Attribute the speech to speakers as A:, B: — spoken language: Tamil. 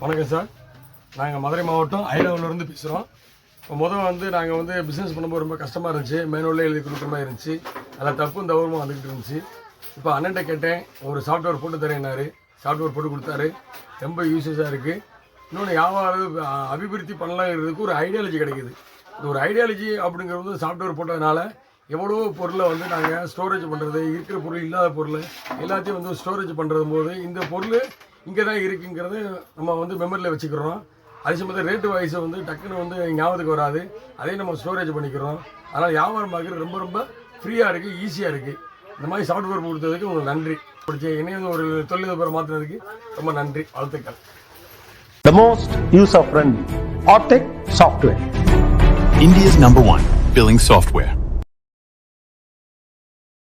A: வணக்கம் சார். நாங்கள் மதுரை மாவட்டம் ஐலவூர்லேருந்து பேசுகிறோம் இப்போ முதல் வந்து நாங்கள் வந்து பிஸ்னஸ் பண்ணும்போது ரொம்ப கஷ்டமாக இருந்துச்சு. மேனுவலே எழுதி கொடுக்குற மாதிரி இருந்துச்சு. அதில் தப்பும் தவறுமா வந்துக்கிட்டு இருந்துச்சு. இப்போ அண்ணன்ட்ட கேட்டேன் ஒரு சாஃப்ட்வேர் போட்டு தரேன்னாரு சாஃப்ட்வேர் போட்டு கொடுத்தாரு. ரொம்ப யூஸஸாக இருக்குது இன்னொன்று வியாபாரம் அபிவிருத்தி பண்ணலாங்கிறதுக்கு ஒரு ஐடியாலஜி கிடைக்குது. இந்த ஒரு ஐடியாலஜி அப்படிங்கிறது வந்து சாஃப்ட்வேர் போட்டதுனால எவ்வளவோ பொருளை வந்து நாங்கள் ஸ்டோரேஜ் பண்ணுறது இருக்கிற பொருள் இல்லாத பொருள் எல்லாத்தையும் வந்து ஸ்டோரேஜ் பண்ணுறது போது இந்த பொருள் இங்கே தான் இருக்குங்கிறத நம்ம வந்து மெமரியில் வச்சுக்கிறோம். அதே சமயத்தில் ரேட்டு வைஸை வந்து டக்குன்னு வந்து ஞாபகத்துக்கு வராது. அதையும் நம்ம ஸ்டோரேஜ் பண்ணிக்கிறோம். அதனால் வியாபாரம் பார்க்குறது ரொம்ப ரொம்ப ஃப்ரீயாக இருக்குது ஈஸியாக இருக்குது இந்த மாதிரி சாஃப்ட்வேர் கொடுத்ததுக்கு உங்களுக்கு நன்றி. பிடிச்ச என்னையும் ஒரு தொழிலதிபரை மாற்றினதுக்கு ரொம்ப நன்றி வாழ்த்துக்கள்.
B: The most user friendly Optech software.
C: India's number one billing software.